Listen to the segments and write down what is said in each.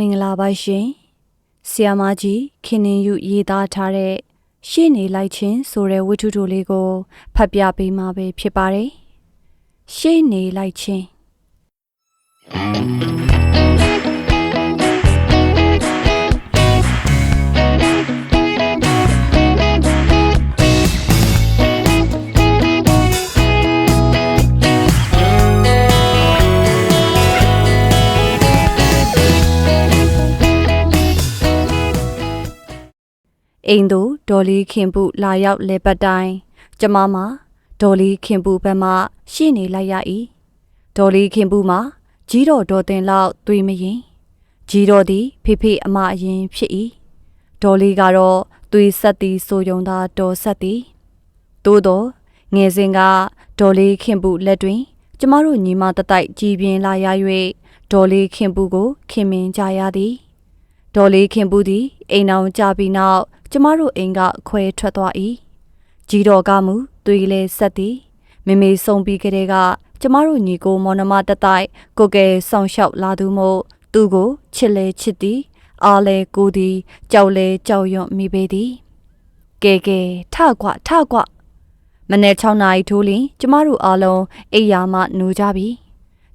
မင်္ဂလာပါရှင်ဆီယာမကြီးခင်နှင်ယူရေးသားထားတဲ့ရှေ့နေလိုက်ချင်းဆိုတဲ့ဝတ္ထုတိုလေးကိုဖတ်ပြပေးမှာပဲဖြစ်ပါတယ်ရှေ့နေလိုက်ချင်း အိမ်သို့ဒေါ်လေးခင်ပုလာရောက်လဲပတ်တိုင်းကျမမဒေါ်လေးခင်ပုဘက်မှရှေ့နေလိုက်ရ၏ဒေါ်လေးခင်ပုမှာကြီးတော်ဒေါ်တင်လောက်တွေးမရင်ကြီးတော်သည်ဖေဖေအမအရင်ဖြစ်၏ဒေါ်လေးကတော့တွေးဆက်သည်ဆိုယုံသာတော်ဆက်သည်သို့တော့ငယ်စဉ်ကဒေါ်လေးခင်ပုလက်တွင် ကျမတို့ညီမတတိုက်ကြည်ပြင်းလာရ၍ဒေါ်လေးခင်ပုကိုခင်မင်ကြရသည်ဒေါ်လေးခင်ပူသည်အိမ်အောင်ကြပြီးနောက် ကျမတို့အိမ်ကခွဲထွက်သွား၏ကြီးတော်ကမူသွေးလဲဆက်သည်မေမေဆုံးပြီးကလေးကကျမတို့ညီကိုမောင်နှမတတိုက်ကိုကဲဆောင်လျှောက်လာသူမို့သူ့ကိုချစ်လဲချစ်သည်အားလဲကိုသည်ကြောက်လဲကြောက်ရွံ့မိပေသည်ကဲကဲထကွာထကွာမနေ့6နာရီထိုးလင်ကျမတို့အားလုံးအိယာမှနူကြပြီ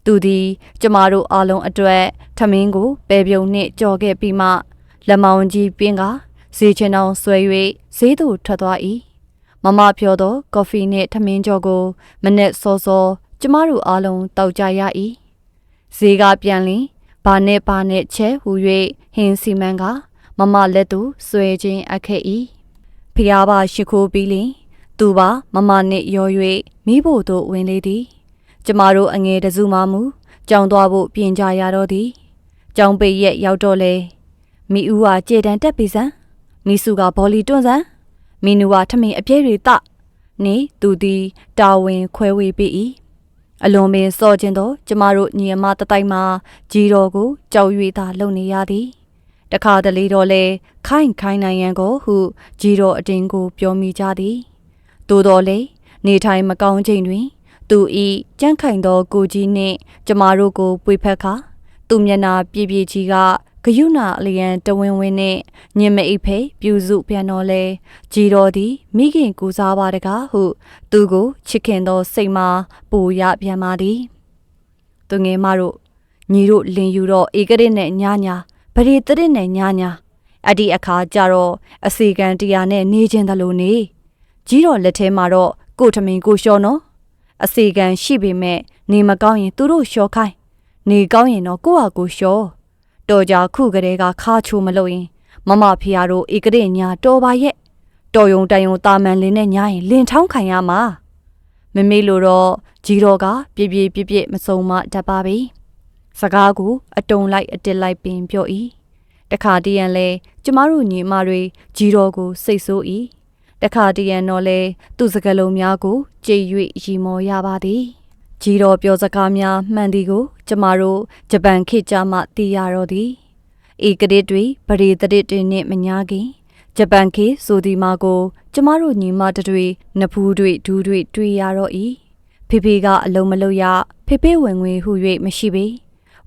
သူသည်ကျမတို့အားလုံးအတွက်ထမင်းကိုပဲပြုံနှင့်ကြော်ခဲ့ပြီးမှလက်မောင်းကြီးပြင်းက ဈေးချင်အောင်ဆွဲ၍ဈေးသို့ထွက်သွား၏မမဖြောသောကော်ဖီနှင့်ထမင်းကြော်ကို မနေ့စောစောကျမတို့အားလုံးတောက်ကြရ၏ဈေးကပြန်လင်ဘာနဲ့ဘာနဲ့ချဲဟူ၍ဟင်းစီမံက မမလက်သို့ဆွဲခြင်းအပ်ခဲ့၏ဖျားပါရှိခိုးပြီးလင်သူပါမမနှင့်ရော၍မိဖို့သို့ဝင်လေသည် ကျမတို့အငယ်တစုမှမူကြောင်သွားဖို့ပြင်ကြရတော့သည်ကြောင်ပိတ်ရက်ရောက်တော့လေမိဦးဟာကြေတံတက်ပြီစံမိ စုကဘောလီတွန့်စံမီနူဟာထမင်းအပြဲတွေတနေသူသည်တာဝန်ခွဲဝေပေ၏အလွန်ပင်စော့ခြင်းသောကျမတို့ညီအမတတိုက်မှကြီးတော်ကိုကြောက်၍သာလုံနေရသည်တခါတလေတော့လေခိုင်ခိုင်နိုင်ရန်ကိုဟုကြီးတော်အတင်းကိုပြောမိကြသည်သို့တော်လေနေထိုင်မကောင်းချိန်တွင် သူဤကြန့်ခိုင်သောကိုကြီးနှင့်ကျမတို့ကိုပွေဖက်ခါသူမျက်နာပြည့်ပြည့်ကြီးက ဂယုဏအလျံတဝင်းဝင်းနှင့်ညင်မအိပ်ဖဲပြူစုပြန်တော်လဲကြည်တော်သည်မိခင်ကူစားပါတကားဟု သူကိုချစ်ခင်သောစိတ်မှပူရပြန်ပါသည်သူငယ်မတို့ညီတို့လင်ယူတော့ဧကရစ်နဲ့ညာညာပရိတရစ်နဲ့ညာညာအဲ့ဒီအခါကျတော့အစီကံတရားနဲ့နေခြင်းတလို့နေကြီးတော်လက်ထဲမှာတော့ကိုထမင်းကိုလျှော်နော်အစီကံရှိပေမဲ့နေမကောင်းရင်သူတို့လျှော်ခိုင်းနေကောင်းရင်တော့ကိုယ့်ဟာကိုယ်လျှော် တော်ကြခုကလေးကခါချိုမလို့ရင်မမဖျားတို့ဧကရေညာတော်ပါရဲ့တော်ယုံတန်ယုံတာမန်လင်းနဲ့ညာရင်လင်ထောင်းခံရမှာမမေလိုတော့ကြီးတော်ကပြပြပြပြမစုံမတတ်ပါပြီစကားကိုအတုံလိုက်အတစ်လိုက်ပင်ပြော၏တခါတည်းရန်လဲကျမတို့ညီမတွေကြီးတော်ကိုစိတ်ဆိုး၏တခါတည်းရန်တော့လဲသူ့စကလုံးများကိုကြည်၍ရီမော်ရပါသည် ကြီးတော်ပြောစကားများမှန်သည်ကို ကျမတို့ဂျပန်ခေတ်ကြမှသိရတော့သည်ဧကရစ်တွေပရိသရစ်တွေနှင့်မညာခင်ဂျပန်ခေတ်ဆိုဒီမာကို ကျမတို့ညီမတတွေနဖူးတွေဒူးတွေတွေ့ရတော့၏ဖေဖေကအလုံးမလုံးရဖေဖေဝင်ငွေဟု၍မရှိပေ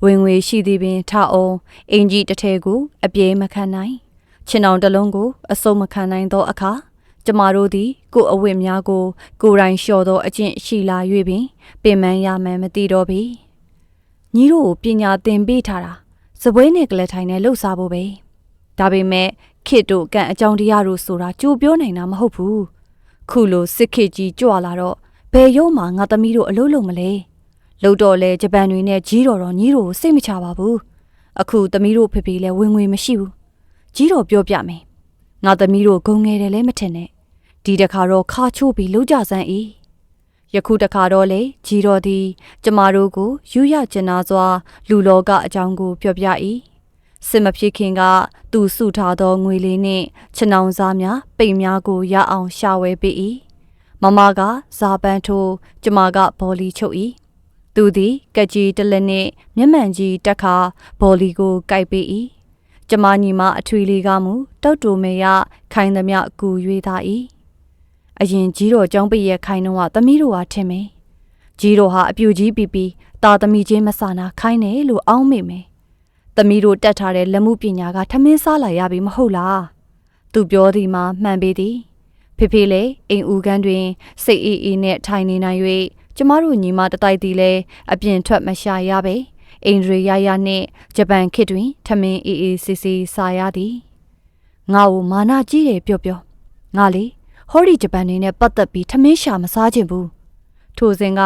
ဝင်ငွေရှိသည်ပင်ထအောင်အင်ကြီးတစ်ထည်ကို အပြေးမခံနိုင်ခြင်အောင်တစ်လုံးကို အစုံမခံနိုင်သောအခါ ကျမတို့သည် ကိုယ်အဝတ်များကို ကိုယ်တိုင်လျှော်သောအကျင့်ရှိလာ၍ပင်ပင်ပန်းရမှန်းမသိတော့ပေညီတို့ကိုပညာသင်ပေးထားတာစပွဲနဲ့ကလေးထိုင်နဲ့လှုပ်ရှားဖို့ပဲဒါပေမဲ့ခေတ်တို့ကံအကြောင်းတရားတို့ဆိုတာကြိုပြောနိုင်တာမဟုတ်ဘူးခုလိုစစ်ခေတ်ကြီးကြွလာတော့ဘယ်ရုံးမှာငါသမီးတို့အလုပ်လုပ်မလဲလုပ်တော့လဲဂျပန်တွေနဲ့ကြီးတော်တော်ညီတို့ကိုစိတ်မချပါဘူးအခုသမီးတို့ဖေဖေလည်းဝင်ငွေမရှိဘူးကြီးတော်ပြောပြမယ်ငါသမီးတို့ဂုံငယ်တယ်လည်းမထင်နဲ့ ဒီတခါတော့ခါချိုးပြီးလှုပ်ကြစမ်း၏ယခုတခါတော့လေဂျီတော်သည် ကျမတို့ကိုယူရကျင်နာစွာ လူလောကအကြောင်းကိုပြောပြ၏စစ်မဖြစ်ခင်က သူစုထားသောငွေလေးနှင့်ခြနှောင်စားများပိတ်များကိုရအောင်ရှာဝဲပေး၏မမကဇာပန်းထိုးကျမကဘောလီချုပ်၏သူသည်ကကြီးတလက်နှင့်မျက်မှန်ကြီးတက်ခါဘောလီကိုကိုက်ပေး၏ကျမညီမအထွေလေးကမူတောက်တူမေရခိုင်းသမျှကူ၍သာ၏ အရင်ကြီးတော်ကျောင်းပိရဲ့ခိုင်းတော့ကသမီးတို့ဟာထင်မယ်ကြီးတော်ဟာအပြူကြီးပီပီတာသမီချင်းမဆာနာခိုင်းတယ်လို့အောင်းမိမယ်တသမီးတို့တက်ထားတဲ့လက်မှုပညာကထမင်းစားလာရပြီမဟုတ်လားသူပြောသည်မှာမှန်ပေသည်ဖေဖေလည်းအိမ်ဦးကန်းတွင်စိတ်အေးအေးနဲ့ထိုင်နေနိုင်၍ကျမတို့ညီမတတိုက်သည်လည်းအပြင်ထွက်မရှာရပဲအိန္ဒြေရရနှင့်ဂျပန်ခေတ်တွင် ထမင်းအေးအေးဆေးဆေးစားရသည်ငါ့ကိုမာနာကြီးတယ်ပြောပြောငါလေ ဟောဒီဂျပန်နေနဲ့ပတ်သက်ပြီးထမင်းရှာမစားခြင်းဘူးထိုစဉ်က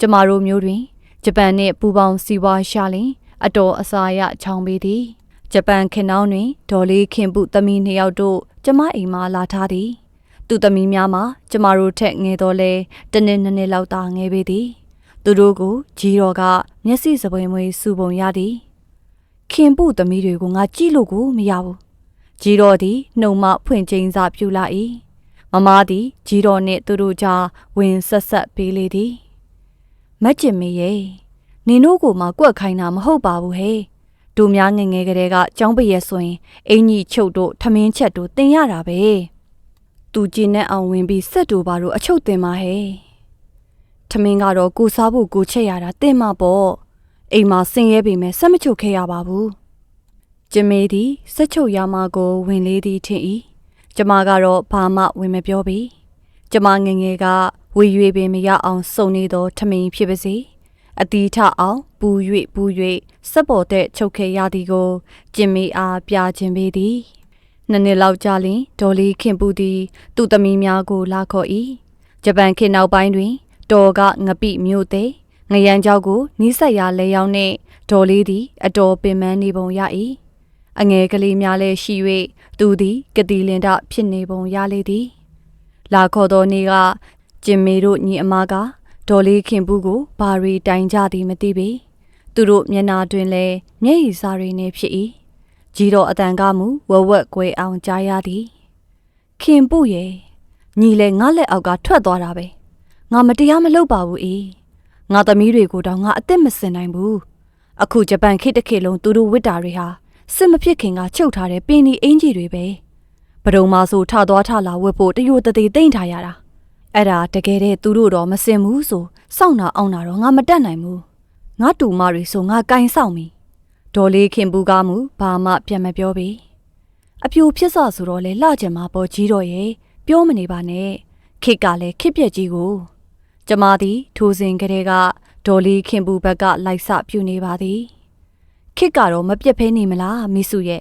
ကျမတို့မျိုးတွင်ဂျပန်နှင့်ပူပေါင်းစီးပွားရှာလင်အတော်အစာရချောင်းပေသည်ဂျပန်ခင်နှောင်းတွင်ဒေါ်လေးခင်ပုသမီးနှစ်ယောက်တို့ကျမအိမ်မှာလာထားသည် သူသမီးများမှာကျမတို့ထက်ငယ်တော့လဲတနည်းနည်းနည်းလောက်သာငယ်ပေသည်သူတို့ကိုကြီးတော်ကမျက်စိစပွင့်မွေးစူပုံရသည်ခင်ပုသမီးတွေကိုငါကြည့်လို့ကိုမရဘူးကြီးတော်သည်နှုံမဖွင့်ချင်းစာပြူလာ၏ မမသည်ကြီးတော်နှင့်သူတို့ကြားဝင်ဆက်ဆက်ပေးလေသည်မက်ကျင်မေရဲ့နင်တို့ကိုမှကွက်ခိုင်းတာမဟုတ်ပါဘူးဟဲ့တို့များငယ်ငယ်ကလေးကចောင်းပရက်ဆိုရင်အင်ကြီးချုပ်တို့ထမင်းချက်တို့တင်ရတာပဲသူကျင်းနဲ့အောင်ဝင်ပြီးစက်တို့ဘာတို့အချုပ်တင်ပါဟဲ့ထမင်းကတော့ကိုစားဖို့ကိုချက်ရတာတင်မှာပေါ့အိမ်မှာဆင်းရဲပေမဲ့ဆက်မချုပ်ခဲ့ရပါဘူးကျမေသည်စက်ချုပ်ရမကိုဝင်လေးသည်ထင်၏ ကျမကတော့ဘာမှဝင်မပြောပြီကျမငယ်ငယ်ကဝေရွေပင်မရအောင်စုံနေသောထမင်းဖြစ်ပါစေအတီးထအောင်ပူ၍ပူ၍စက်ပေါ်တဲ့ချုပ်ခဲ့ရသည်ကိုကျင်မီအားပြခြင်းပေသည်နှစ်နှစ်လောက်ကြာလျင်ဒေါ်လီခင်ပူသည် သူ့သမီးများကိုလာခေါ်၏ဂျပန်ခေတ်နောက်ပိုင်းတွင်တော်ကငပိမြို့သေးငရန်ကြောက်ကိုနီးစက်ရလဲရောက်နှင့်ဒေါ်လေးသည် အတော်ပင်ပန်းနေပုံရ၏အငယ်ကလေးများလည်းရှိ၍ သူသည်ကတိလင်ဒဖြစ်နေပုံရလေသည်လာခေါ်တော်နေ့ကကျင်မေတို့ညီအမကဒေါ်လေးခင်ပူးကိုဘာရီတိုင်ကြသည်မသိပေသူတို့မျက်နာတွင်လဲမျက်ရည်စားရင်းနေဖြစ်၏ကြီးတော်အတန်ကမူဝဝက်ကွဲအောင်ကြားရသည်ခင်ပူရဲ့ညီလဲငါလက်အောက်ကထွက်သွားတာပဲငါမတရားမလုပ်ပါဘူးအေးငါသမီးတွေကိုတော့ငါအသက်မစင်နိုင်ဘူးအခုဂျပန်ခေတ်တစ်ခေတ်လုံးသူတို့ဝစ်တာတွေဟာ စစ်မဖြစ်ခင်ကချုပ်ထားတဲ့ပင်ဒီအင်ကြီးတွေပဲဘဒုံမဆိုထသွားထလာဝတ်ဖို့တရိုတသေးတိမ့်ထားရတာအဲ့ဒါတကယ်တဲ့သူတို့တော့မစင်ဘူးဆိုစောင့်တာအောင်တာတော့ငါမတက်နိုင်ဘူးငါတူမတွေဆိုငါကင်ဆောင်ပြီဒေါ်လေးခင်ဘူးကားမှုဘာမှပြန်မပြောပေအပြိုဖြစ်စဆိုတော့လေလှကျင်မှာပေါ်ကြီးတော့ရဲ့ပြောမနေပါနဲ့ခစ်ကလည်းခစ်ပြက်ကြီးကိုကျမသည်ထိုစဉ်ကလေးကဒေါ်လေးခင်ဘူးဘက်ကလိုက်စပြူနေပါသည် ခစ်ကတော့မပြက်ဖဲနေမလားမိစုရဲ့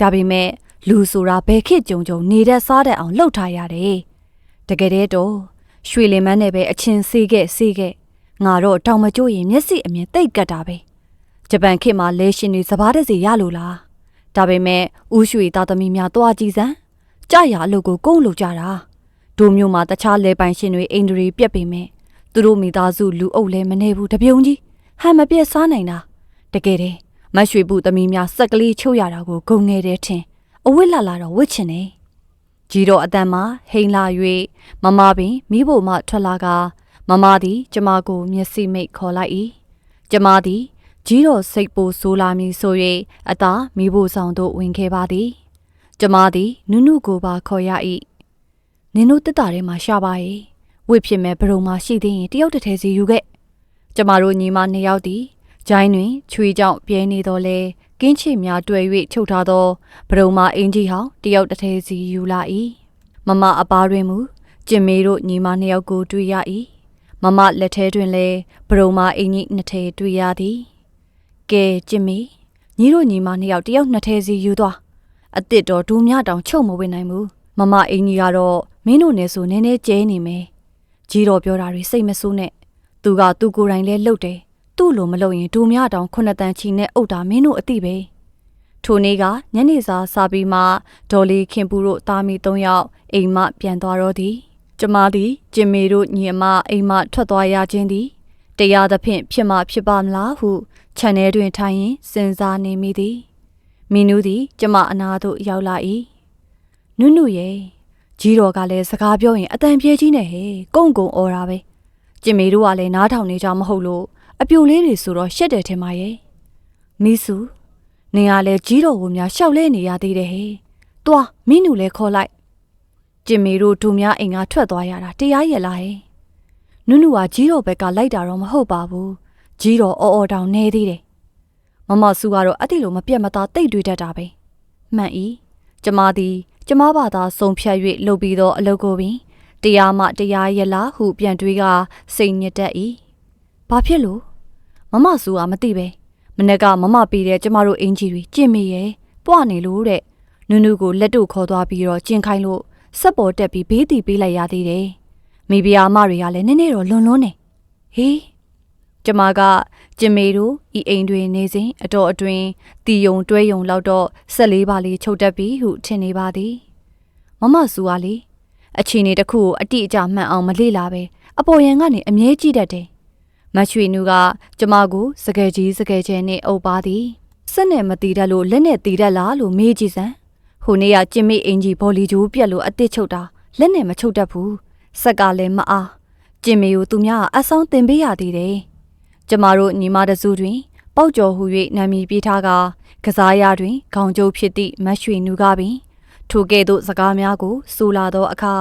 ဒါပေမဲ့လူဆိုတာဘယ်ခစ်ကြုံကြုံနေတဲ့စားတဲ့အောင်လှုပ်ထားရတယ်တကယ်တည်းတော့ရွှေလင်မန်းနဲ့ပဲအချင်းစေးခဲ့စေးခဲ့ငါတော့တောင်မကြိုးရင်မျက်စိအမြင်တိတ်ကတ်တာပဲဂျပန်ခေတ်မှာလဲရှင်တွေစပားတဲ့စီရလို့လားဒါပေမဲ့ဥရွှေသားသမီးများတွားကြည့်စမ်းကြရအလုပ်ကိုကုန်းလို့ကြတာဒိုမျိုးမှာတခြားလဲပိုင်ရှင်တွေအိန္ဒြေပြက်ပေမဲ့သူတို့မိသားစုလူအုပ်လဲမနေဘူးတပြုံကြီးဟန်မပြက်စားနိုင်တာတကယ်တည်း မရွှေဘူးသမီးများစက်ကလေးချုပ်ရတာကိုဂုံငယ်တယ်ထင်အဝစ်လာလာတော့ဝစ်ချင်တယ်ကြီးတော့အတန်မှာဟိန်လာ၍မမပင်မိဖို့မှထွက်လာကမမသည် ကျမကိုမျက်စိမိတ်ခေါ်လိုက်၏ကျမသည်ကြီးတော်စိတ်ပိုဆိုးလာမည်ဆို၍အသာမိဖို့ဆောင်သို့ဝင်ခဲ့ပါသည် ကျမသည်နုနုကိုပါခေါ်ရ၏နင်တို့တက်တာထဲမှာရှာပါရဲ့ဝစ်ဖြစ်မဲ့ဘရုံမှာရှိသေးရင်တယောက်တစ်ထည်စီယူခဲ့ကျမတို့ညီမနှစ်ယောက်သည် ဂျိုင်းတွင်ချွေကြောင့်ပြဲနေတော့လဲကင်းချစ်များတွေ့၍ချုပ်ထားသောဘရုံမာအင်ကြီးဟောင်းတယောက်တစ်ထည်စီယူလာ၏မမအပားတွင်မူကျင်မေတို့ညီမနှစ်ယောက်ကိုတွေ့ရ၏မမလက်ထဲတွင်လည်းဘရုံမာအင်ကြီးနှစ်ထည်တွေ့ရသည်ကဲကျင်မေညီတို့ညီမနှစ်ယောက်တယောက်နှစ်ထည်စီယူသွားအစ်စ်တော်ဒူမြတောင်ချုပ်မဝင်နိုင်ဘူးမမအင်ကြီးကတော့မင်းတို့နဲ့ဆိုနည်းနည်းကျဲနေမယ်ကြီးတော်ပြောတာတွေစိတ်မဆိုးနဲ့သူကသူကိုယ်တိုင်လဲလှုပ်တယ် သူ့လိုမလုပ်ရင်ဒူမြတောင်ခုနှစ်တန်ချီနဲ့အုပ်တာမင်းတို့အသိပဲထိုနေ့ကညနေစာစားပြီးမှဒေါ်လီခင်ပူတို့သားမီ၃ယောက်အိမ်မပြန်သွားတော့သည်ကျမသည်ကျင်မေတို့ညီအမအိမ်မထွက်သွားရခြင်းသည်တရားသဖြင့်ဖြစ်မှဖြစ်ပါမလားဟုခြံထဲတွင်ထိုင်ရင်စဉ်းစားနေမိသည်မီနူးသည်ကျမအနာသို့ရောက်လာ၏နုနုရဲ့ကြီးတော်ကလည်းစကားပြောရင်အတန်ပြေးကြီးနဲ့ဟဲ့ကုန်းကုန်းអော်တာပဲကျင်မေတို့ကလည်းနားထောင်နေကြမဟုတ်လို့ အပြိုလေးတွေဆိုတော့ရှက်တယ်ထင်ပါရဲ့မိစုနင်ကလည်းကြီးတော်ကိုများရှောက်လဲနေရသေးတယ်ဟဲ့တွားမင်းနူလည်းခေါ်လိုက်ကျင်မေတို့ဒူများအိမ်ကထွက်သွားရတာတရားရလားဟဲ့နုနုကကြီးတော်ဘက်ကလိုက်တာတော့မဟုတ်ပါဘူးကြီးတော်အော်အော်တောင်နေသေးတယ်မမဆူကတော့အဲ့ဒီလိုမပြတ်မသားတိတ်တွေးတတ်တာပဲမှန်ဤကျမသည်ကျမဘာသာစုံဖြတ်၍လုပ်ပြီးသောအလုပ်ကိုပင်တရားမှတရားရလားဟုပြန်တွေးကစိတ်ညစ်တတ်၏ဘာဖြစ်လို့ မမဆူကမသိပဲမနေ့ကမမပေးတဲ့ကျမတို့အင်ကြီးတွေကြင့်မိရဲ့ပွားနေလို့တဲ့နုနုကိုလက်တို့ခေါ်သွားပြီးတော့ကျင်ခိုင်းလို့စက်ပေါ်တက်ပြီးဘေးတီပေးလိုက်ရသေးတယ်မိဖုရားမတွေကလည်းနည်းနည်းတော့လွန်လွန်းနေဟေးကျမကကျင်မေတို့ဤအိမ်တွင်နေစဉ်အတော်အတွင်းတီယုံတွဲယုံလောက်တော့ဆက်လေးပါလေးချုပ်တက်ပြီးဟုထင်နေပါသည်မမဆူကလေအချိန်နေတစ်ခုကိုအတိအကျမှန်အောင်မလေ့လာပဲအပေါ်ယံကနေအမြဲကြည့်တတ်တယ် မရွှေနူကကျမကိုစကယ်ကြီးစကယ်ကျဲနဲ့အုပ်ပါသည်စက်နဲ့မတီးတတ်လို့လက်နဲ့တီးတတ်လားလို့မေးကြည့်စမ်းဟိုနေ့ကကျင်မေအင်ကြီးဘော်လီဂျိုးပြက်လို့အတစ်ချုပ်တာလက်နဲ့မချုပ်တတ်ဘူးစက်ကလည်းမအားကျင်မေကိုသူများကအဆောင်တင်ပေးရသေးတယ်ကျမတို့ညီမတစုတွင် ပေါက်ကျော်ဟူ၍နာမည်ပေးထားကကစားရတွင်ခေါင်ကျုပ်ဖြစ်သည့်မတ်ရွှေနူကပင်ထိုကဲ့သို့စကားများကိုဆိုလာသောအခါ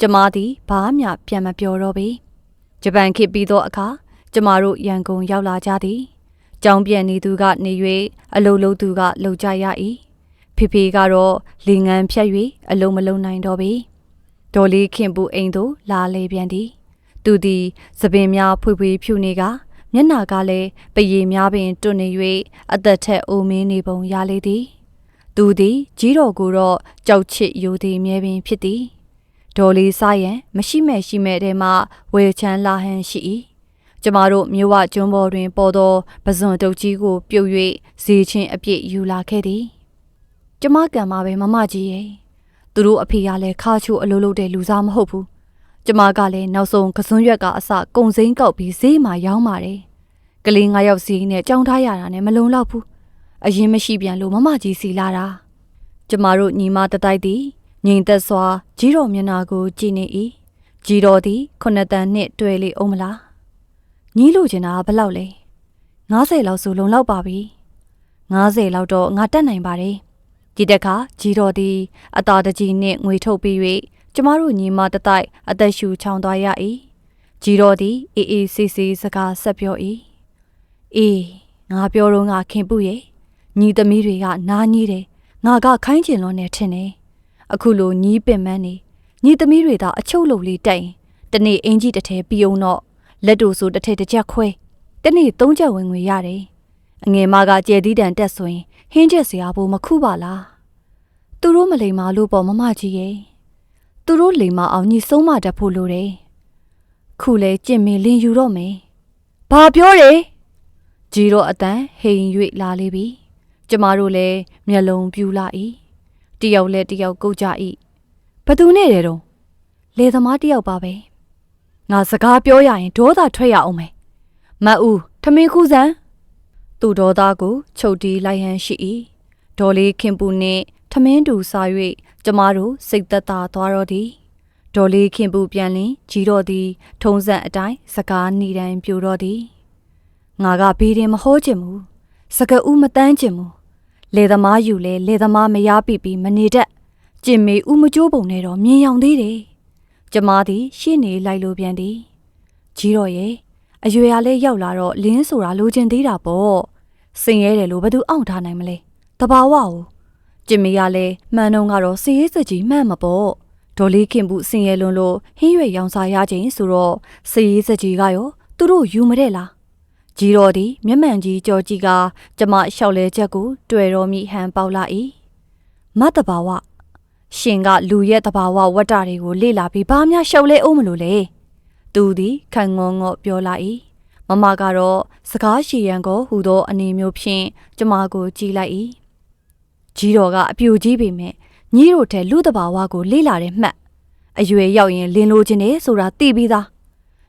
ကျမသည်ဘာမှပြန်မပြောတော့ပေဂျပန်ခေတ်ပြီးသောအခါ ကျမတို့ရန်ကုန်ရောက်လာကြသည်ကြောင်ပြန်နေသူကနေ၍အလုလုသူကလှုပ်ကြရ၏ဖေဖေကတော့လေငန်းဖြတ်၍အလုံးမလုံးနိုင်တော့ပေဒေါ်လေးခင်ပူအိမ်သို့လာလေပြန်သည်သူသည်သပင်များဖွေဖွေဖြူနေကမျက်နာကလည်းပရည်များပင်တွနေ၍အသက်ထက်အိုမင်းနေပုံရလေသည်သူသည်ကြီးတော်ကိုတော့ကြောက်ချစ်ယိုသည်မြဲပင်ဖြစ်သည်ဒေါ်လေးစားရန်မရှိမဲ့ရှိမဲ့တဲမှဝေချမ်းလာဟန်ရှိ၏ ကျမတို့မြို့ဝကျွန်းပေါ်တွင်ပေါ်သောပဇွန်တုတ်ကြီးကိုပြုတ်၍ဈေးချင်းအပြစ်ယူလာခဲ့သည်ကျမကံမှာပဲမမကြီးရဲ့သူတို့အဖေကလည်းခါချိုအလိုလိုတဲ့လူစားမဟုတ်ဘူးကျမကလည်းနောက်ဆုံးကစွန်းရွက်ကအစကုံစိမ်းကောက်ပြီးဈေးမှာရောင်းပါတယ်ကလေးငါးယောက်စီးနဲ့ကြောင်းထားရတာနဲ့မလုံလောက်ဘူးအရင်မရှိပြန်လို့မမကြီးစီလာတာကျမတို့ညီမတတိုက်သည်ငိန်သက်စွာကြီးတော်မျက်နာကိုကြည့်နေ၏ကြီးတော်သည်ခုနှစ်တန်နှင့်တွေ့လေအောင်မလား ညီးလို့ချင်တာဘယ်လောက်လဲ90လောက်ဆိုလုံလောက်ပါပြီ90လောက်တော့ငါတက်နိုင်ပါတယ်ဒီတက်ခါကြီးတော်သည်အသာတကြီးနှင့်ငွေထုတ်ပြီး၍ကျမတို့ညီမတတိုက်အသက်ရှူချောင်သွားရ၏ကြီးတော်သည်အေးအေးဆေးဆေးစကားဆက်ပြော၏အေးငါပြောတော့ငါခင်ပုရဲ့ညီသမီးတွေကနားကြီးတယ်ငါကခိုင်းကျင်လို့နေထင်တယ်အခုလိုညီးပင်မန်းနေညီသမီးတွေသာအချုပ်လုံလေးတိုင်တနေ့အင်ကြီးတစ်ထဲပြီးအောင်တော့ လက်တို့ဆိုတစ်ထက်တစ်ချက်ခွဲတနေ့သုံးချက်ဝင်ငွေရတယ်အငယ်မကကျဲသီးတန်တက်ဆိုရင်ဟင်းချက်စရာဘို့မခုပါလားသူတို့မလိမ္မာလို့ပေါ့မမကြီးရဲ့သူတို့လိမ္မာအောင်ညီဆုံးမတတ်ဖို့လိုတယ်ခုလဲကြင်မင်လင်ယူတော့မယ်ဘာပြောတယ်ကြီးတော့အတန်ဟိန်၍လာလေပြီကျမတို့လည်းမျက်လုံးပြူလာ၏တယောက်လဲတယောက်ကုတ်ကြ၏ဘသူနဲ့တယ်တော့လေသမားတယောက်ပါပဲ ငါစကားပြောရရင်ဒေါသထွက်ရအောင်မယ်မတ်ဦးထမင်းခူးစမ်းသူ့ဒေါသကိုချုပ်တီးလိုက်ဟန်ရှိ၏ဒေါ်လေးခင်ပူနှင့်ထမင်းတူစား၍ကျမတို့စိတ်သက်သာသွားတော့သည်ဒေါ်လေးခင်ပူပြန်လင်ကြီးတော့သည် ထုံးစံအတိုင်းစကားနေတိုင်းပြိုတော့သည်ငါကဘေးရင်မဟောချင်ဘူးစကဦးမတန်းချင်ဘူးလေသမားယူလဲလေသမားမရပြီပြီးမနေတတ်ကျင်မေဦးမကျိုးပုံနဲ့တော့မြင်ရောင်သေးတယ် ကျမသည်ရှေ့နေလိုက်လို့ပြန်သည်ကြီးတော့ရဲ့အရွယ်အားလေးရောက်လာတော့လင်းဆိုတာလိုချင်သေးတာပေါ့စင်ရဲတယ်လို့ဘသူအောင့်ထားနိုင်မလဲတဘာဝကိုကျင်မေကလည်းမှန်တော့ကတော့စီရေးစကြီးမှန်မပေါ့ဒေါ်လေးခင်ဘူးစင်ရဲလွန်းလို့ဟင်းရွယ်ရောင်စားရခြင်းဆိုတော့စီရေးစကြီးကရောသူတို့ယူမတဲ့လားကြီးတော်သည်မျက်မှန်ကြီးကြော်ကြီးကကျမလျှောက်လဲချက်ကိုတွေ့တော်မိဟန်ပေါလာ၏မတ်တဘာဝ ရှင်ကလူရဲ့တဘာဝဝတ္တတွေကိုလေ့လာပြီးဘာများရှောက်လဲအောင်မလို့လဲသူသည်ခံငေါငေါပြောလာ၏မမကတော့စကားရှည်ရန်ကိုဟူသောအနေမျိုးဖြင့်ကျမကိုကြည်လိုက်၏ကြီးတော်ကအပြူကြီးပေမဲ့ညီတို့ထဲလူတဘာဝကိုလေ့လာတဲ့မှတ်အရွယ်ရောက်ရင်လင်းလိုခြင်းနဲ့ဆိုတာသိပြီးသား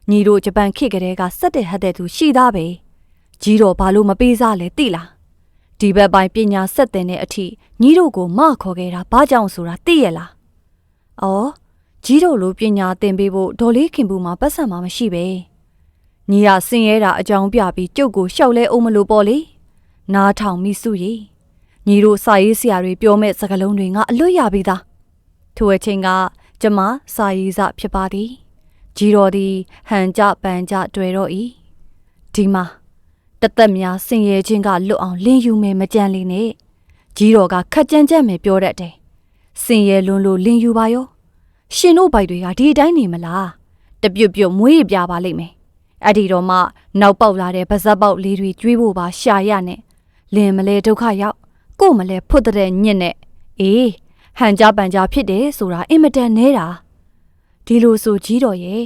ညီတို့ဂျပန်ခေတ်ကလေးကစက်တဲ့ဟက်တဲ့သူရှိသားပဲကြီးတော်ဘာလို့မပေးစားလဲသိလား ဒီဘက်ပိုင်းပညာဆက်တဲ့အထိညီတို့ကိုမခေါ်ခဲ့တာဘာကြောင့်ဆိုတာသိရလားအော်ကြီးတို့လိုပညာသင်ပေးဖို့ဒေါ်လေးခင်ဘူးမှာပတ်စံမှာမရှိပဲညီရဆင်းရဲတာအကြောင်းပြပြီးကျုပ်ကိုရှောက်လဲအောင်မလို့ပေါ့လေနားထောင်မိစုရီညီတို့စာရေးဆရာတွေပြောမဲ့စကားလုံးတွေငါအလွတ်ရပြီးသားထိုအချိန်ကကျမစာရေးစဖြစ်ပါသည်ကြီးတော်သည်ဟန်ကြပန်ကြတွေ့တော့၏ဒီမှာ တတသက်များဆင်ရဲခြင်းကလွတ်အောင်လင်းယူမယ်မကြမ်းလေးနဲ့ကြီးတော်ကခက်ကြမ်းကြမ်းမယ်ပြောတတ်တယ်ဆင်ရဲလွန်းလို့လင်းယူပါရောရှင်တို့ဘိုက်တွေကဒီအတိုင်းနေမလားတပြုတ်ပြုတ်မွေးပြပါလိမ့်မယ်အဲ့ဒီတော့မှနောက်ပေါက်လာတဲ့ပါဇက်ပေါက်လေးတွေကျွေးဖို့ပါရှာရနဲ့လင်မလဲဒုက္ခရောက်ကို့မလဲဖွတ်တဲ့ညစ်နဲ့အေးဟန်ကြပန်ကြဖြစ်တယ်ဆိုတာအင်မတန်နဲတာဒီလိုဆိုကြီးတော်ရဲ့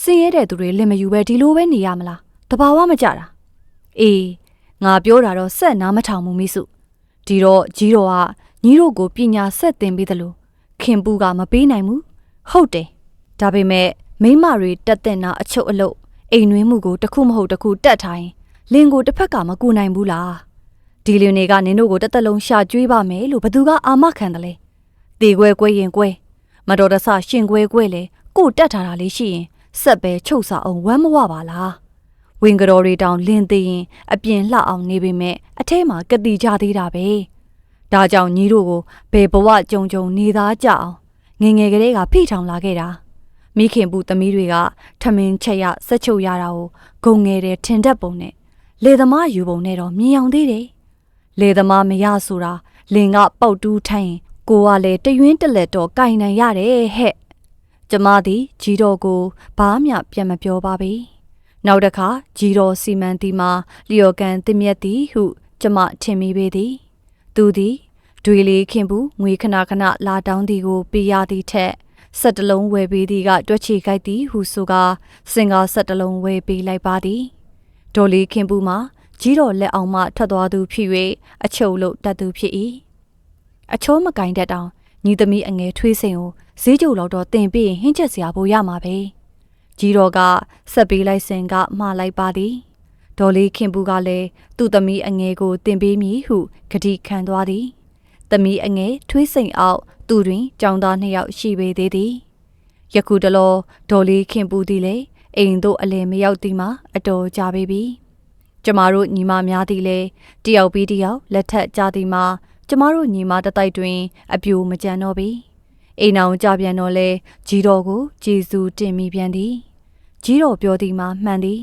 ဆင်းရဲတဲ့သူတွေလင်မယူပဲဒီလိုပဲနေရမလားတဘာဝမကြတာ အေးငါပြောတာတော့ဆက်နားမထောင်ဘူးမိစုဒီတော့ကြီးတော်ကညီတို့ကိုပညာဆက်သင်ပေးသလိုခင်ပူကမပေးနိုင်ဘူးဟုတ်တယ်ဒါပေမဲ့မိမတွေတက်တဲ့နာအချုပ်အလုပ်အိမ်နှွေးမှုကိုတစ်ခုမဟုတ်တစ်ခုတက်ထိုင်လင်ကိုတစ်ဖက်ကမကူနိုင်ဘူးလားဒီလူတွေကနင်တို့ကိုတစ်သက်လုံးရှာကျွေးပါမယ်လို့ဘသူကအာမခံတယ်လဲတေခွဲကွဲရင်ကွဲမတော်တဆရှင်ကွဲကွဲလေကို့တက်ထားတာလေးရှိရင်ဆက်ပဲချုပ်စာအောင်ဝမ်းမဝပါလား ဝင်ကတော်တွေတောင်လင်းသေးရင်အပြင်လှအောင်နေပေမဲ့အထဲမှာကတိကြသေးတာပဲဒါကြောင့်ညီတို့ကိုဘယ်ဘဝကြုံကြုံနေသားကြအောင်ငငယ်ကလေးကဖိထောင်လာခဲ့တာမိခင်ပူသမီးတွေကထမင်းချက်ရဆက်ချုပ်ရတာကိုဂုံငယ်တဲ့ထင်တတ်ပုံနဲ့လေသမားယူပုံနဲ့တော့မြင်အောင်သေးတယ်လေသမားမရဆိုတာလင်ကပေါက်တူးထိုင်ရင်ကိုကလည်းတရွင်းတက်လက်တော့ကင်နိုင်ရတယ်ဟဲ့ကျမသည်ជីတော်ကိုဘာမှပြန်မပြောပါဘူး နောက်တစ်ခါជីတော်စီမံတီမှာလျော်ကန်တင်မြက်သည်ဟုကျမထင်မိပေသည်သူသည်ဒွေလေးခင်ဘူးငွေခဏခဏလာတောင်းသည်ကိုပေးရသည်ထက်ဆက်တလုံးဝယ်ပေးသည်ကတွက်ချေကြိုက်သည်ဟုဆိုကာစင်ကာဆက်တလုံးဝယ်ပေးလိုက်ပါသည်ဒေါ်လေးခင်ဘူးမှာကြီးတော်လက်အောင်မှထွက်သွားသူဖြစ်၍အချုပ်လို့တတ်သူဖြစ်၏အချိုးမကင်တတ်တောင်ညီသမီးအငယ်ထွေးစိန်ကိုဈေးကြိုလောက်တော့တင်ပြီးရင်ဟင်းချက်စရာပိုရမှာပဲ ကြီးတော်ကဆက်ပေးလိုက်စင်ကမှားလိုက်ပါသည်ဒေါ်လေးခင်ဘူးကလည်းသူ့သမီးအငယ်ကိုတင်ပေးမည်ဟုဂတိခံသွားသည်သမီးအငယ်ထွေးစိန်အောက်သူတွင်ကြောင်သားနှစ်ယောက်ရှိပေသေးသည်ယခုတလောဒေါ်လေးခင်ပူသည်လေအိမ်သို့အလယ်မရောက်သည်မှာအတော်ကြာပေပြီကျမတို့ညီမများသည်လေတယောက်ပြီးတယောက်လက်ထက်ကြသည်မှာကျမတို့ညီမတတိုက်တွင် အပြိုမကြံတော့ပြီအိမ်အောင်ကြပြန်တော့လဲကြီးတော်ကိုဂျေဇူးတင်မိပြန်သည် ကြီးတော်ပြောသည်မှာမှန်သည်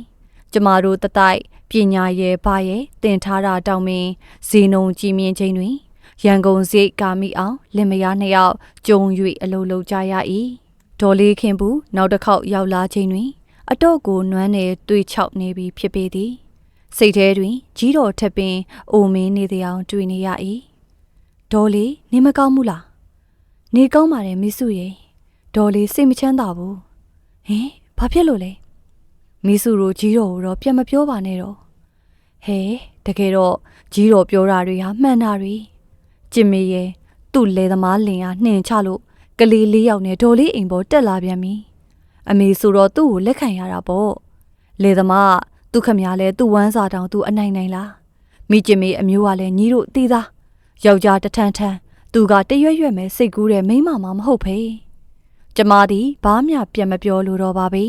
ကျမတို့တတိုက်ပညာရဲ့ဘာရဲ့တင်ထားတာတောင်းမင်းဇေနုံကြည်မြင်ခြင်းတွင်ရန်ကုန်စိတ်ကာမိအောင်လင်မယားနှစ်ယောက်ကြုံ၍အလုပ်လုပ်ကြရ၏ဒေါ်လေးခင်ဘူးနောက်တစ်ခေါက်ရောက်လာခြင်းတွင် အတော့ကိုနွမ်းနယ်တွေ့ချောက်နေပြီဖြစ်ပေသည်စိတ်ထဲတွင် ကြီးတော်ထက်ပင်အိုမင်းနေသည်အောင်တွေ့နေရ၏ဒေါ်လေးနေမကောင်းဘူးလားနေကောင်းပါတယ်မိစုရေဒေါ်လေးစိတ်မချမ်းသာဘူးဟင် ဘာဖြစ်လို့လဲမိစုတို့ကြီးတော်ကိုတော့ပြန်မပြောပါနဲ့တော့ဟဲတကယ်တော့ကြီးတော်ပြောတာတွေဟာမှန်တာတွေကျင်မေရဲ့သူ့လေသမားလင်ဟာနှင်ချလို့ကလေးလေးယောက်နဲ့ဒေါ်လေးအိမ်ပေါ်တက်လာပြန်ပြီအမေဆိုတော့သူ့ကိုလက်ခံရတာပေါ့လေသမားသူခမရလဲသူ့ဝမ်းစာတောင်သူအနိုင်နိုင်လားမိကျင်မေအမျိုးကလည်းညီတို့တီးသားယောက်ျားတထန်ထန်သူကတရွက်ရွက်မဲ့စိတ်ကူးတဲ့မိန်းမမမဟုတ်ဖေ ကျမသည်ဘာမှပြန်မပြောလို့တော့ပါပဲ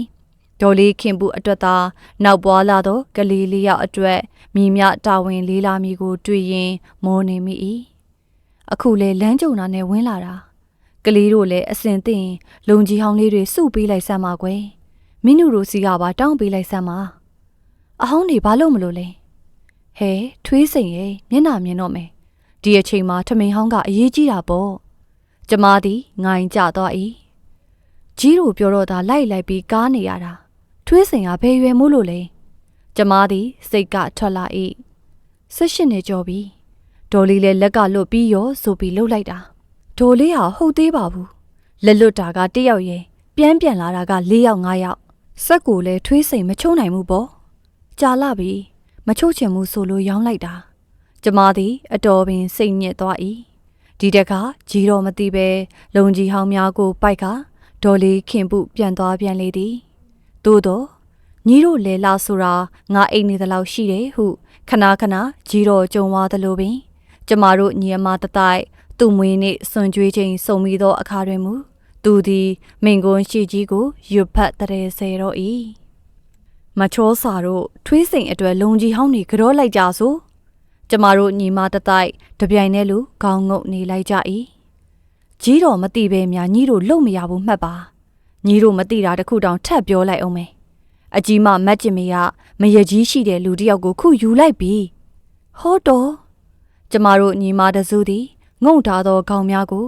ဒေါ်လေးခင်ဘူးအတွက်သာနောက်ပွားလာသောကလေးလေးယောက်အတွက်မိမြတာဝန်လေးလာမီကို တွေ့ရင်မောနေမိ၏အခုလေလမ်းကြုံတာနဲ့ဝင်းလာတာကလေးတို့လည်းအစင်သိရင်လုံကြီးဟောင်းလေးတွေစုပေးလိုက်စမ်းပါကွယ်မင်းတို့စီကပါတောင်းပေးလိုက်စမ်းပါအဟောင်းတွေဘာလို့မလို့လဲဟဲထွေးစိန်ရဲ့မျက်နှာမြင်တော့မယ်ဒီအချိန်မှာထမင်းဟောင်းကအရေးကြီးတာပေါ့ကျမသည်ငိုင်းကြသွား၏ ကြီးတို့ပြောတော့သာလိုက်လိုက်ပြီးကားနေရတာထွေးစိန်ကဘယ်ရွယ်မို့လို့လဲကျမသည်စိတ်ကထွက်လာ၏ဆက်ရှင်နေကြောပြီဒေါ်လေးလည်းလက်ကလွတ်ပြီးရောဆိုပြီးလှုပ်လိုက်တာဒေါ်လေးဟာဟုတ်သေးပါဘူးလက်လွတ်တာကတယောက်ရဲ့ပြန်ပြန်လာတာက၄ယောက်၅ယောက်စက်ကိုလည်းထွေးစိန်မချုံနိုင်ဘူးပေါ့ကြာလာပြီမချုပ်ချင်ဘူးဆိုလို့ရောင်းလိုက်တာကျမသည်အတော်ပင်စိတ်ညစ်သွား၏ဒီတခါကြီးတော်မသိပဲလုံကြီးဟောင်းများကိုပိုက်က ဒေါ်လေးခင်ပုပြန်သွားပြန်လေသည်သို့တော့ညီတို့လေလာဆိုတာငါအိမ်နေသလောက်ရှိတယ်ဟုခဏခဏကြီးတော်ကြုံသွားသလိုပင် ကျမတို့ညီအမတတိုက်သူ့မွေးနေ့စွန်ကြွေးချိန်စုံပြီးသောအခါတွင်မူသူသည်မိန်ကွန်းရှိကြီးကိုရွတ်ဖတ်တဲ့ဆဲတော့၏မချောစာတို့ထွေးစိန်အတွက်လုံကြီးဟောင်းနေကြောလိုက်ကြဆိုကျမတို့ညီမတတိုက်တပြိုင်တည်းလိုခေါင်းငုပ်နေလိုက်ကြ၏ ကြီးတော်မသိပဲများညီတို့လုံမရဘူးမှတ်ပါညီတို့မသိတာတခုတောင်ထပ်ပြောလိုက်အောင်မယ်အကြီးမမတ်ကျင်မေကမရကြီးရှိတဲ့လူတစ်ယောက်ကိုခုယူလိုက်ပြီဟောတော့ကျမတို့ညီမတစုသည်ငုံထားသောခေါင်းများကို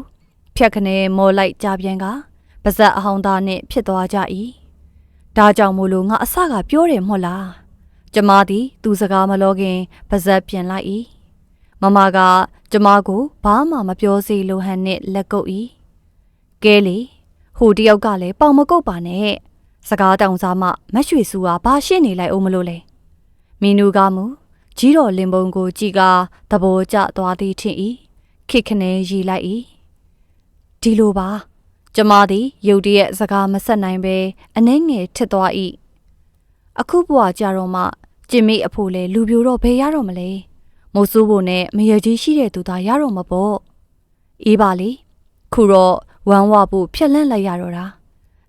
ဖြတ်ခနဲမော်လိုက်ကြပြန်ကပါဇက်အဟောင်းသားနှင့်ဖြစ်သွားကြ၏ဒါကြောင့်မို့လို့ငါအစကပြောတယ်မဟုတ်လားကျမသည် သူစကားမလို့ခင်ပါဇက်ပြင်လိုက်၏မမက ကျမကိုဘာမှမပြောစေလိုဟန်နှင့်လက်ကုပ်၏ကဲလေဟိုတယောက်ကလည်းပေါင်မကုတ်ပါနဲ့စကားတောင်စားမှမတ်ရွှေစုကဘာရှင်းနေလိုက်အောင်မလို့လဲမီနူကမူကြီးတော်လင်ပုံကိုကြည်ကာသဘောကျသွားသည်ထင်၏ခိခနဲရီလိုက်၏ဒီလိုပါ ကျမသည်ရုတ်တရက်စကားမဆက်နိုင်ပဲအနှဲငယ်ထစ်သွား၏အခုဘွာကြတော့မှကျင်မိအဖို့လဲလူပြိုတော့ဘယ်ရတော့မလဲ မိုးစိုးဖို့နဲ့မရကြီးရှိတဲ့သူသာရတော့မှာပေါ့အေးပါလေခုတော့ဝမ်းဝဖို့ဖြက်လန့်လိုက်ရတော့တာ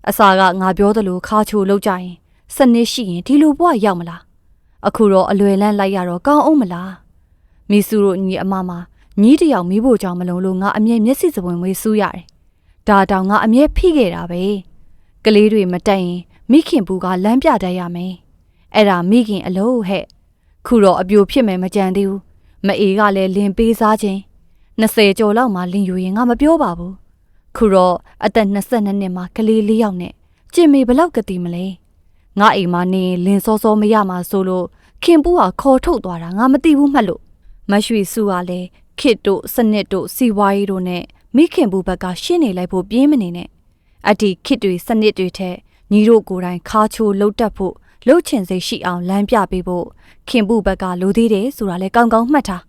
အစာကငါပြောသလိုခါချိုလောက်ကြရင်စနစ်ရှိရင်ဒီလိုဘွားရောက်မလားအခုတော့အလွယ်လန့်လိုက်ရတော့ကောင်းအောင်မလားမီဆူတို့ညီအမမညီးတယောက်မိဖို့ကြောင့်မလုံးလို့ငါအမြဲမျက်စိစပွင့်ဝေးစူးရတယ်ဒါတောင်ငါအမြဲဖိခဲ့တာပဲကလေးတွေမတက်ရင်မိခင်ဘူးကလမ်းပြတတ်ရမယ်အဲ့ဒါမိခင်အလို့ဟဲ့ခုတော့အပြိုဖြစ်မယ်မကြံသေးဘူး မအေးကလည်းလင်ပေးစားခြင်း20ကျော်လောက်မှလင်ယူရင်ငါမပြောပါဘူးခုတော့အသက်22နှစ်မှာကလေးလေးယောက်နဲ့ကျင်မေဘလောက်ကတိမလဲငါအိမ်မှာနေရင်လင်စောစောမရမှာဆိုလို့ခင်ပူးဟာခေါ်ထုတ်သွားတာငါမသိဘူးမှတ်လို့မရွှေစုကလည်းခစ်တို့စနစ်တို့စီဝါရီတို့နဲ့မိခင်ဘူးဘက်ကရှင်းနေလိုက်ဖို့ပြင်းမနေနဲ့အတီခစ်တွေစနစ်တွေထက်ညီတို့ကိုယ်တိုင်ခါချိုလှုပ်တက်ဖို့ လှုပ်ချင်စိတ်ရှိအောင်လမ်းပြပေးဖို့ခင်ဘူးဘက်ကလိုသေးတယ်ဆိုတာလည်းကောင်းကောင်းမှတ်ထား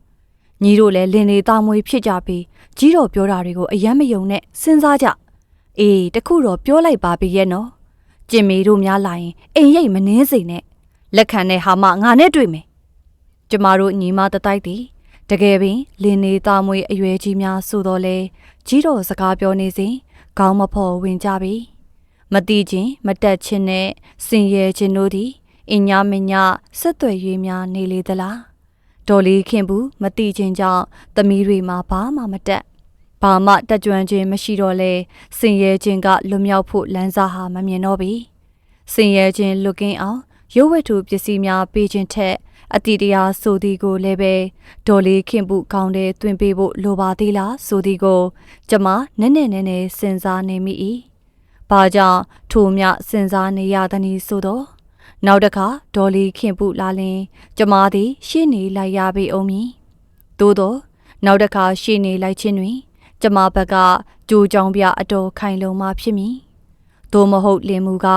ညီတို့လည်းလင်နေသားမွေးဖြစ်ကြပြီးကြီးတော်ပြောတာတွေကိုအယမ်းမယုံနဲ့စဉ်းစားကြအေးတခုတော့ပြောလိုက်ပါပြီရဲ့နော်ကျင်မေတို့များလာရင်အိမ်ရိတ်မနှင်းစိနဲ့လက်ခံတဲ့ဟာမငါနဲ့တွေ့မယ်ကျမတို့ညီမတတိုက်သည်တကယ်ပင်လင်းနေသားမွေအရွယ်ကြီးများဆိုတော့လေကြီးတော်စကားပြောနေစဉ်ခေါင်းမဖော်ဝင်ကြပြီ မတိချင်းမတက်ချင်းနဲ့စင်ရဲချင်းတို့သည်အင်ညာမညာဆက်သွယ်၍များနေလေသလားဒေါ်လေးခင်ဘူးမတိချင်းကြောင့်သမီးတွေမှာဘာမှမတက်ဘာမှတက်ကြွခြင်းမရှိတော့လဲစင်ရဲခြင်းကလွတ်မြောက်ဖို့လမ်းစာဟာမမြင်တော့ပြီစင်ရဲခြင်းလွတ်ကင်းအောင်ရုပ်ဝတ္ထုပစ္စည်းများပေးခြင်းထက်အတိတရားဆိုသည်ကိုလည်းပဲဒေါ်လေးခင်ပုကောင်းတဲ့တွင်ပေးဖို့လိုပါသေးလားဆိုသည်ကို ကျမနည်းနည်းနည်းနည်းစဉ်းစားနေမိ၏။ ဘာကြောင့်ထိုမြစဉ်းစားနေရသနည်းဆိုတော့နောက်တစ်ခါဒေါ်လေးခင်ပုလာလင်ကျမသည် ရှေ့နေလိုက်ရပေအောင်မည်။သို့တော့နောက်တစ်ခါရှေ့နေလိုက်ခြင်းတွင် ကျမဘက်ကကြိုးကြောင်ပြအတော်ခိုင်လုံမှဖြစ်မည်။သို့မဟုတ်လင်မူက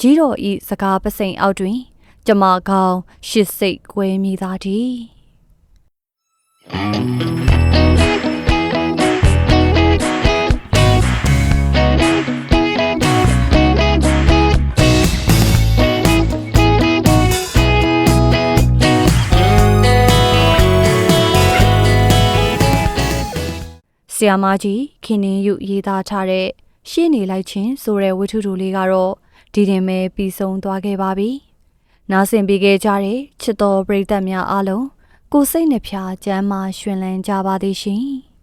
ကြီးတော်ဤစကားပစိန်အောက်တွင် ကျမကောင်းရှစ်စိတ်ကွဲမိသားတည်း ဆီယာမကြီးခင်နေယူရေးသားထားတဲ့ရှေ့နေလိုက်ခြင်းဆိုတဲ့ဝတ္ထုတူလေးကတော့ဒီတင်ပဲပြီးဆုံးသွားခဲ့ပါပြီ။နားဆင်ပေးခဲ့ကြတဲ့ချစ်တော်ပရိသတ်များအားလုံးကိုစိတ်နှဖျားစမ်းမရှင်လန်းကြပါသည်ရှင်။